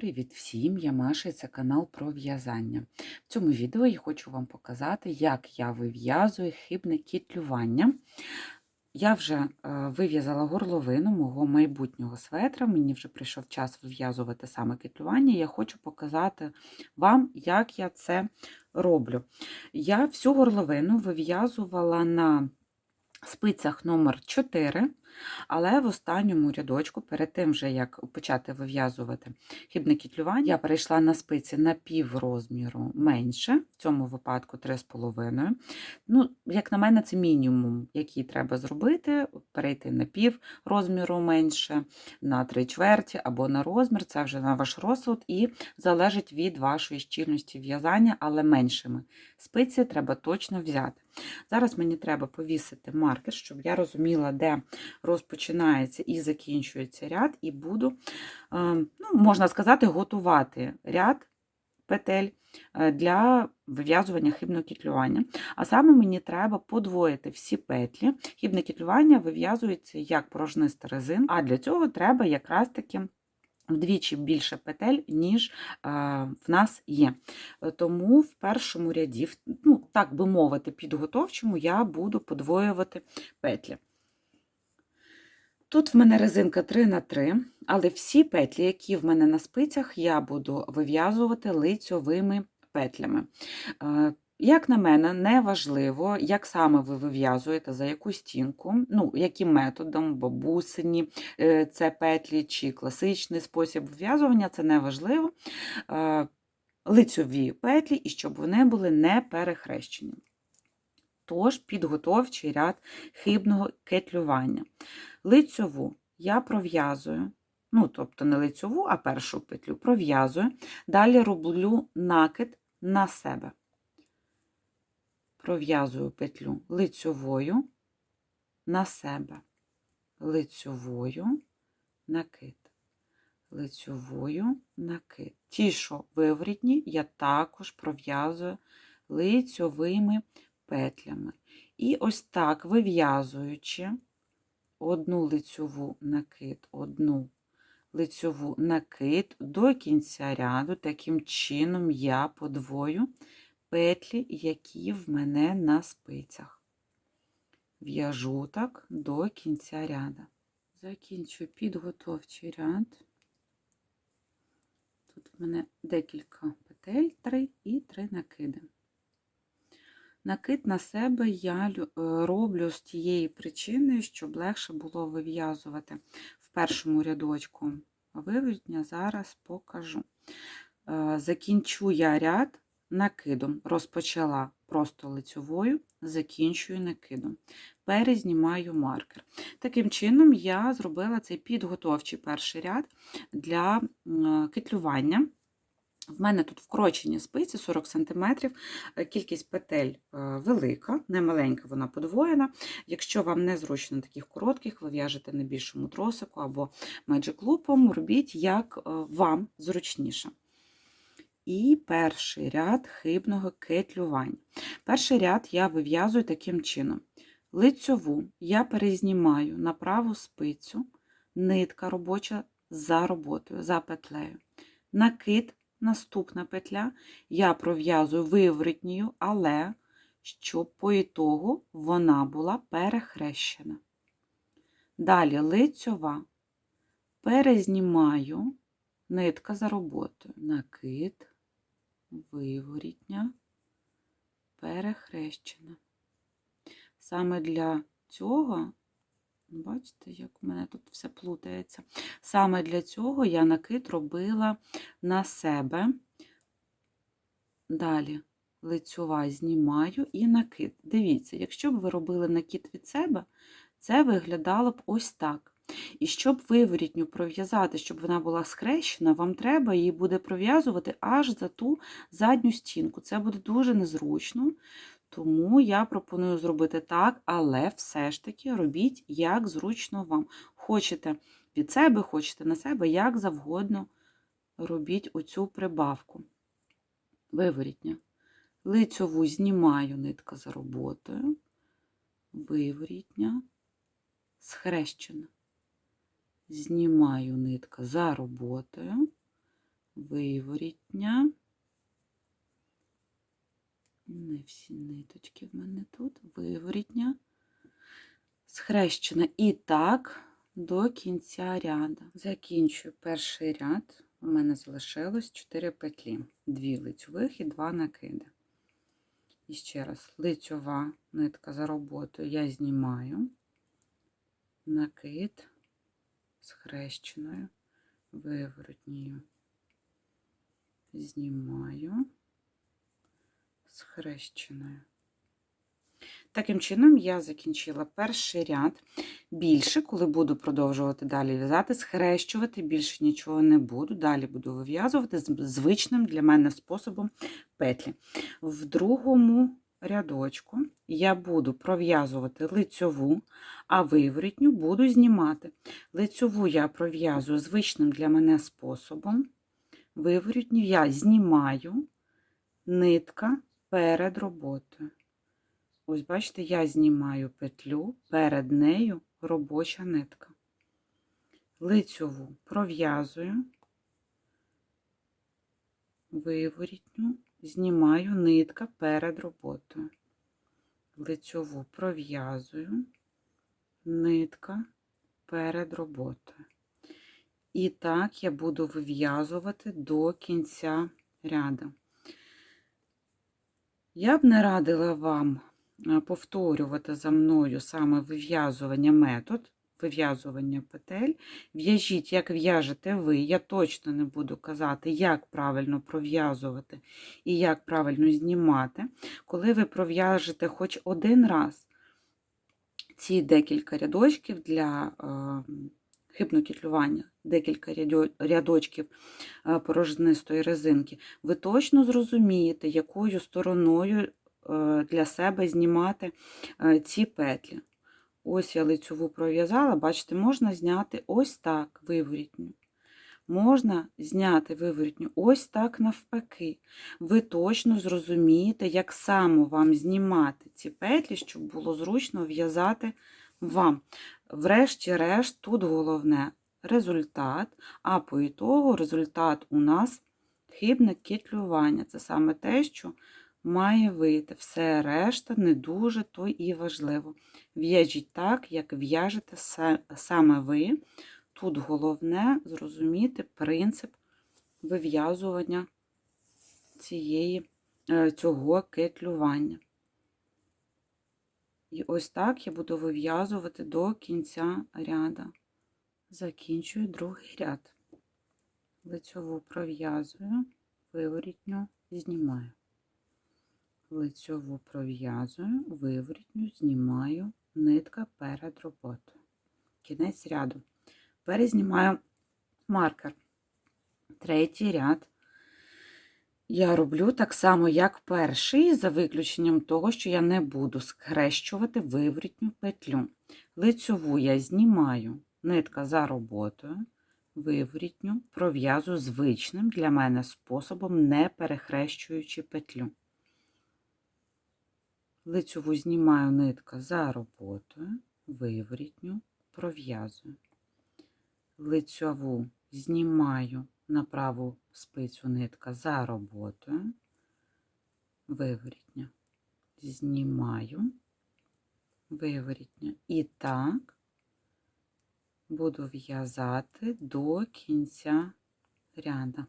Привіт всім! Я Маша і це канал про в'язання. В цьому відео я хочу вам показати, як я вив'язую хибне кітлювання. Я вже е, вив'язала горловину мого майбутнього светра, мені вже прийшов час вив'язувати саме кітлювання. Я хочу показати вам, як я це роблю. Я всю горловину вив'язувала на спицях номер 4 але в останньому рядочку, перед тим, вже як почати вив'язувати хібне кітлювання, я перейшла на спиці на пів розміру менше, в цьому випадку 3,5. Ну, Як на мене, це мінімум, який треба зробити, перейти на пів розміру менше, на 3 чверті або на розмір, це вже на ваш розсуд, і залежить від вашої щільності в'язання, але меншими. Спиці треба точно взяти. Зараз мені треба повісити маркер, щоб я розуміла, де розпочинається і закінчується ряд, і буду, е, ну, можна сказати, готувати ряд петель е, для вив'язування хибного кітлювання. А саме мені треба подвоїти всі петлі. Хибне кітлювання вив'язується як порожниста резин, а для цього треба якраз таки. Вдвічі більше петель, ніж в нас є. Тому в першому ряді, ну, так би мовити, підготовчому я буду подвоювати петлі. Тут в мене резинка 3 на 3 але всі петлі, які в мене на спицях, я буду вив'язувати лицьовими петлями. Е, як на мене, не важливо, як саме ви вив'язуєте, за яку стінку, ну, яким методом, бабусині е, це петлі чи класичний спосіб вив'язування, це не важливо. Е, лицьові петлі і щоб вони були не перехрещені. Тож підготовчий ряд хибного кетлювання. Лицьову я пров'язую, ну, тобто не лицьову, а першу петлю пров'язую, далі роблю накид на себе. Пров'язую петлю лицьовою на себе, лицьовою накид, лицьовою накид. Ті, що виворітні, я також пров'язую лицьовими петлями. І ось так вив'язуючи одну лицьову накид, одну лицьову накид до кінця ряду, таким чином я подвою петлі, які в мене на спицях. В'яжу так до кінця ряду. Закінчу підготовчий ряд. Тут в мене декілька петель, три і три накиди. Накид на себе я е, роблю з тієї причини, щоб легше було вив'язувати в першому рядочку вивертня, зараз покажу. Е, закінчу я ряд накидом, розпочала просто лицьовою, закінчую накидом, перезнімаю маркер. Таким чином, я зробила цей підготовчий перший ряд для китлювання. В мене тут вкорочені спиці 40 см, е, кількість петель е, велика, не маленька, вона подвоєна. Якщо вам незручно таких коротких, ви в'яжете на більшому тросику або меджик-лупом, робіть, як е, вам зручніше. І перший ряд хибного кетлювання. Перший ряд я вив'язую таким чином. Лицьову я перезнімаю на праву спицю, нитка робоча за роботою, за петлею. Накид наступна петля. Я пров'язую виворотньою, але щоб по ітогу вона була перехрещена. Далі лицьова. Перезнімаю. Нитка за роботою, накид, виворітня, перехрещена. Саме для цього Бачите, як у мене тут все плутається. Саме для цього я накид робила на себе. Далі лицьова знімаю і накид. Дивіться, якщо б ви робили накид від себе, це виглядало б ось так. І щоб виворітню пров'язати, щоб вона була схрещена, вам треба її буде пров'язувати аж за ту задню стінку. Це буде дуже незручно, тому я пропоную зробити так, але все ж таки робіть, як зручно вам. Хочете від себе, хочете на себе, як завгодно робіть оцю прибавку. Виворітня. Лицьову знімаю нитка за роботою, виворітня, схрещена. Знімаю нитка за роботою, виворітня. Не всі ниточки в мене тут, виворітня, схрещена. І так до кінця ряду. Закінчую перший ряд. У мене залишилось 4 петлі, 2 лицьових і 2 накиди. І ще раз, лицьова нитка за роботою я знімаю, накид схрещеною, виворотньою знімаю схрещеною. Таким чином, я закінчила перший ряд. Більше, коли буду продовжувати далі в'язати, схрещувати, більше нічого не буду. Далі буду вив'язувати з звичним для мене способом петлі. В другому рядочку я буду пров'язувати лицьову, а виворітню буду знімати. Лицьову я пров'язую звичним для мене способом. Виворітню я знімаю нитка перед роботою. Ось, бачите, я знімаю петлю, перед нею робоча нитка. Лицьову пров'язую, виворітню, знімаю нитка перед роботою. Лицьову пров'язую, нитка перед роботою. І так я буду вив'язувати до кінця ряду. Я б не радила вам е, повторювати за мною саме вив'язування метод, вив'язування петель. В'яжіть, як в'яжете ви. Я точно не буду казати, як правильно пров'язувати і як правильно знімати. Коли ви пров'яжете хоч один раз ці декілька рядочків для хибнокітлювання, декілька рядочків е, порожнистої резинки, ви точно зрозумієте, якою стороною е, для себе знімати е, ці петлі. Ось я лицьову пров'язала, бачите, можна зняти ось так виворітню. Можна зняти виворітню ось так навпаки. Ви точно зрозумієте, як саме вам знімати ці петлі, щоб було зручно в'язати вам. Врешті-решт, тут головне результат, а по ітогу результат у нас хибне кітлювання. Це саме те, що має вийти. Все решта не дуже то і важливо. В'яжіть так, як в'яжете саме ви. Тут головне зрозуміти принцип вив'язування е, цього кетлювання. І ось так я буду вив'язувати до кінця ряда. Закінчую другий ряд. Лицьову пров'язую, виворітню знімаю. Лицьову пров'язую, виворітню знімаю, нитка перед роботою. Кінець ряду. Перезнімаю маркер. Третій ряд я роблю так само, як перший, за виключенням того, що я не буду схрещувати виворітню петлю. Лицьову я знімаю нитка за роботою, виворітню, пров'язую звичним для мене способом, не перехрещуючи петлю. Лицьову знімаю нитка за роботою, виворітню, пров'язую. Лицьову знімаю на праву спицю нитка за роботою, виворітня, знімаю, виворітня. І так буду в'язати до кінця ряда.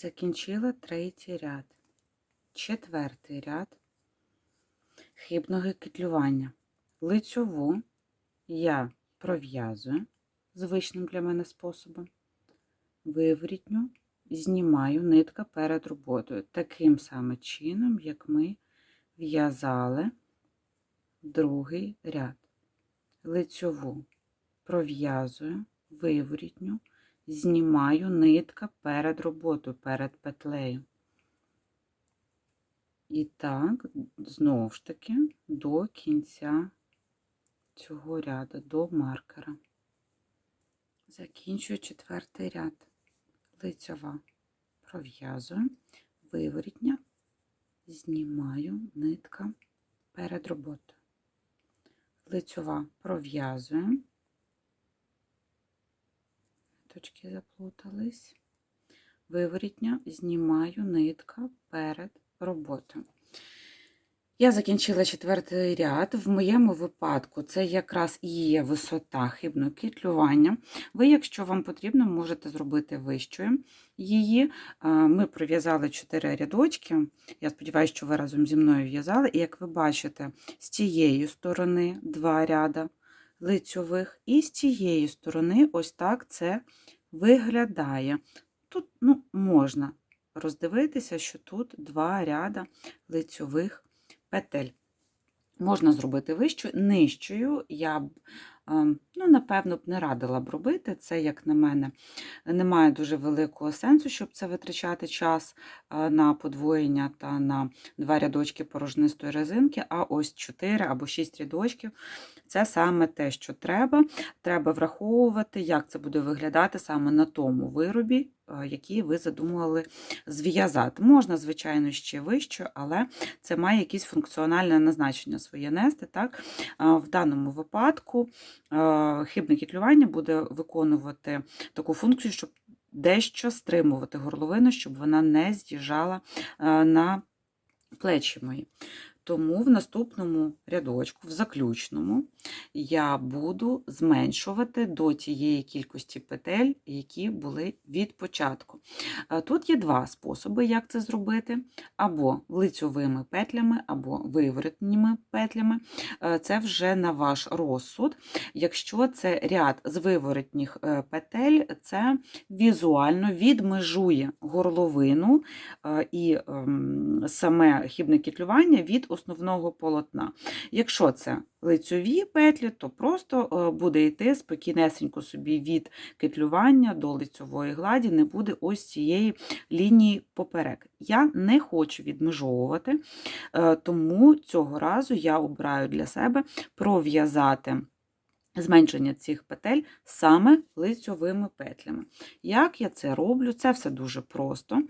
Закінчила третій ряд, четвертий ряд хибного китлювання. Лицьову я пров'язую звичним для мене способом, виворітню, знімаю нитка перед роботою, таким самим чином, як ми в'язали другий ряд. Лицьову пров'язую, виворітню, знімаю нитка перед роботою, перед петлею. І так, знову ж таки, до кінця цього ряду, до маркера. Закінчую четвертий ряд. Лицьова пров'язую, виворітня, знімаю нитка перед роботою. Лицьова пров'язую, точки заплутались, виворітня, знімаю нитка перед роботою. Я закінчила четвертий ряд. В моєму випадку це якраз і є висота хибного кітлювання. Ви, якщо вам потрібно, можете зробити вищою її. Е, Ми пров'язали 4 рядочки. Я сподіваюся, що ви разом зі мною в'язали. І як ви бачите, з цієї сторони два ряда лицьових, і з цієї сторони ось так це виглядає. Тут ну, можна роздивитися, що тут два ряда лицьових петель. Можна зробити вищою, нижчою я б, ну, напевно, б не радила б робити. Це, як на мене, немає дуже великого сенсу, щоб це витрачати час е, на подвоєння та на два рядочки порожнистої резинки, а ось 4 або 6 рядочків це саме те, що треба. Треба враховувати, як це буде виглядати саме на тому виробі, е, який ви задумували зв'язати. Можна, звичайно, ще вище, але це має якесь функціональне назначення своє нести. Так? В даному випадку е, хибне кітлювання буде виконувати таку функцію, щоб дещо стримувати горловину, щоб вона не з'їжджала е, на плечі мої. Тому в наступному рядочку, в заключному, я буду зменшувати до тієї кількості петель, які були від початку. Е, Тут є два способи, як це зробити: або лицьовими петлями, або виворотніми петлями. Е, Це вже на ваш розсуд. Якщо це ряд з виворотніх е, петель, це візуально відмежує горловину і ем, саме хібне кітлювання від основного полотна. Якщо це лицьові петлі, то просто е, буде йти спокійнесенько собі від кетлювання до лицьової гладі, не буде ось цієї лінії поперек. Я не хочу відмежовувати, е, тому цього разу я обираю для себе пров'язати. Зменшення цих петель саме лицьовими петлями. Як я це роблю? Це все дуже просто.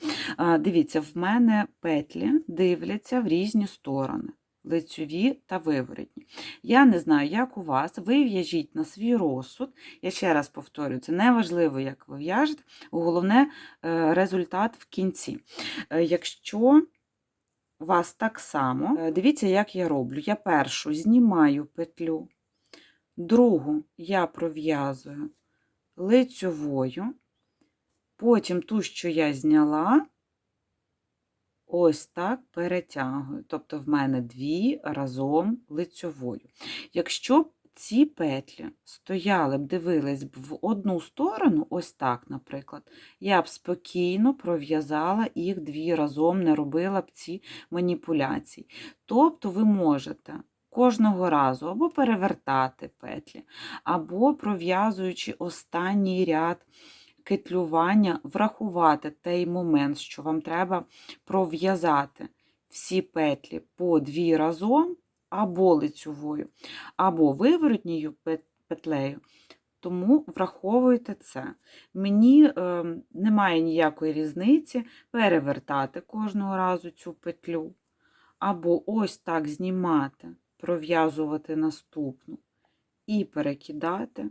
Дивіться, в мене петлі дивляться в різні сторони. Лицьові та виворотні. Я не знаю, як у вас, ви в'яжіть на свій розсуд. Я ще раз повторюю, це не важливо, як ви в'яжете, головне е, результат в кінці. Е, Якщо вас так само, е, дивіться, як я роблю. Я першу знімаю петлю, другу я пров'язую лицьовою, потім ту, що я зняла, ось так перетягую. Тобто в мене дві разом лицьовою. Якщо б ці петлі стояли б, дивились б в одну сторону, ось так, наприклад, я б спокійно пров'язала їх дві разом, не робила б ці маніпуляції. Тобто ви можете кожного разу або перевертати петлі, або пров'язуючи останній ряд кетлювання, врахувати той момент, що вам треба пров'язати всі петлі по дві разом, або лицьовою, або виворотньою петлею. Тому враховуйте це. Мені е, немає ніякої різниці перевертати кожного разу цю петлю, або ось так знімати, пров'язувати наступну і перекидати.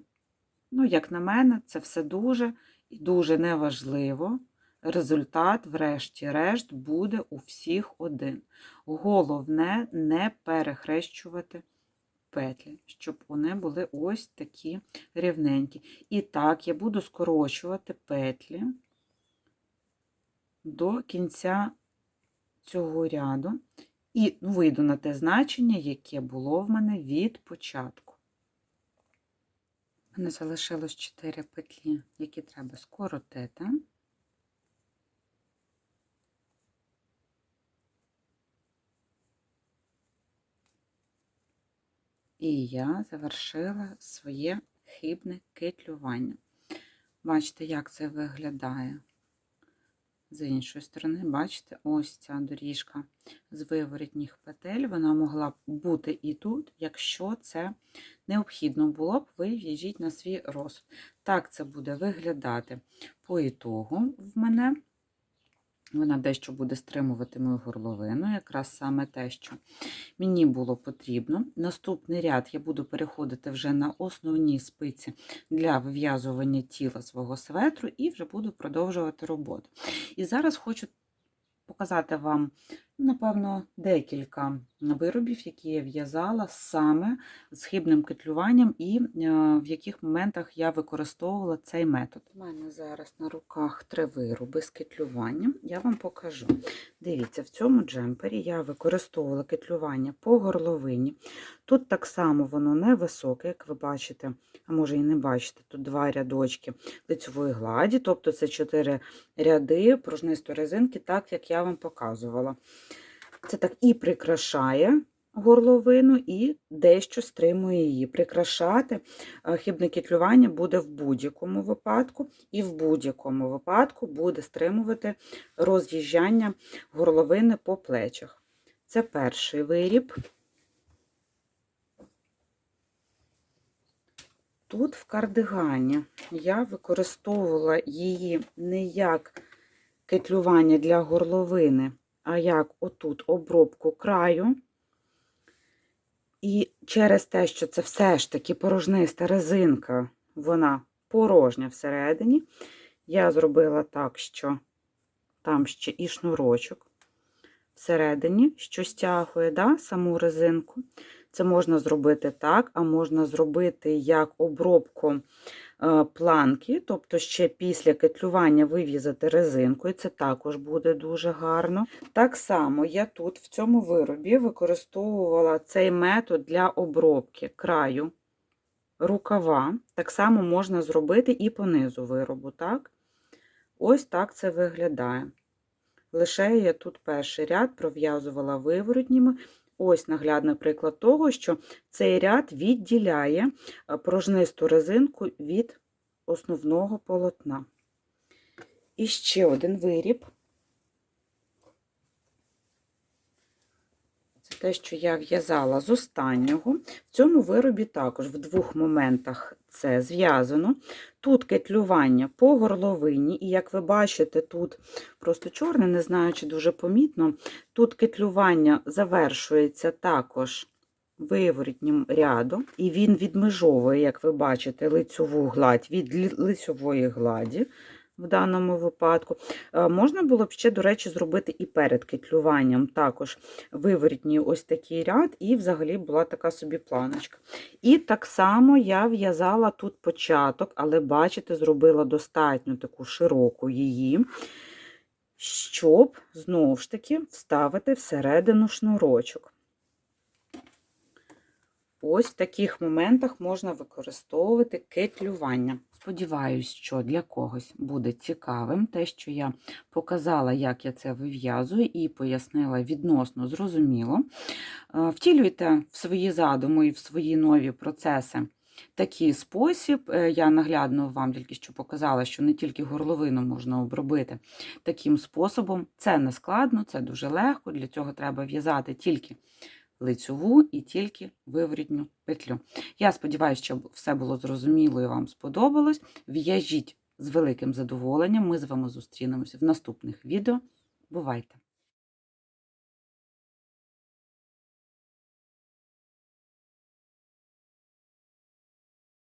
Ну, як на мене, це все дуже і дуже неважливо. Результат, врешті-решт, буде у всіх один. Головне не перехрещувати петлі, щоб вони були ось такі рівненькі. І так, я буду скорочувати петлі до кінця цього ряду і вийду на те значення, яке було в мене від початку. У мене залишилось 4 петлі, які треба скоротити. І я завершила своє хибне кетлювання. Бачите, як це виглядає. З іншої сторони, бачите, ось ця доріжка з виворітніх петель, вона могла б бути і тут, якщо це необхідно було б, ви в'яжіть на свій розсуд. Так це буде виглядати по ітогу в мене. Вона дещо буде стримувати мою горловину, якраз саме те, що мені було потрібно. Наступний ряд я буду переходити вже на основні спиці для вив'язування тіла свого светру і вже буду продовжувати роботу. І зараз хочу показати вам, напевно, декілька виробів, які я в'язала саме з хибним кетлюванням і е, в яких моментах я використовувала цей метод. У мене зараз на руках три вироби з кетлюванням. Я вам покажу. Дивіться, в цьому джемпері я використовувала кетлювання по горловині. Тут так само воно невисоке, як ви бачите, а може і не бачите, тут два рядочки лицьової гладі, тобто це чотири ряди пружнистої резинки, так як я вам показувала. Це так і прикрашає горловину, і дещо стримує її. Прикрашати е, хибне кетлювання буде в будь-якому випадку, і в будь-якому випадку буде стримувати роз'їжджання горловини по плечах. Це перший виріб. Тут в кардигані я використовувала її не як кетлювання для горловини, як отут обробку краю. І через те, що це все ж таки порожниста резинка, вона порожня всередині, я зробила так, що там ще і шнурочок всередині, що стягує да, саму резинку. Це можна зробити так, а можна зробити як обробку е, планки, тобто ще після кетлювання вив'язати резинку, і це також буде дуже гарно. Так само я тут в цьому виробі використовувала цей метод для обробки краю рукава. Так само можна зробити і по низу виробу. так? Ось так це виглядає. Лише я тут перший ряд пров'язувала виворотніми. Ось наглядний приклад того, що цей ряд відділяє е, порожнисту резинку від основного полотна. І ще один виріб. Те, що я в'язала з останнього. В цьому виробі також в двох моментах це зв'язано. Тут кетлювання по горловині, і як ви бачите, тут просто чорне, не знаю, чи дуже помітно. Тут кетлювання завершується також виворітнім рядом, і він відмежовує, як ви бачите, лицьову гладь від лицьової гладі. В даному випадку. Е, Можна було б ще, до речі, зробити і перед кетлюванням також виворітній ось такий ряд, і взагалі була така собі планочка. І так само я в'язала тут початок, але, бачите, зробила достатньо таку широку її, щоб знову ж таки вставити всередину шнурочок. Ось в таких моментах можна використовувати кетлювання. Сподіваюсь, що для когось буде цікавим те, що я показала, як я це вив'язую, і пояснила відносно зрозуміло. Е, Втілюйте в свої задуми і в свої нові процеси. Такий спосіб, Е, я наглядно вам тільки що показала, що не тільки горловину можна обробити таким способом. Це не складно, це дуже легко. Для цього треба в'язати тільки лицьову і тільки виворітню петлю. Я сподіваюся, що все було зрозуміло і вам сподобалось. В'яжіть з великим задоволенням. Ми з вами зустрінемося в наступних відео. Бувайте!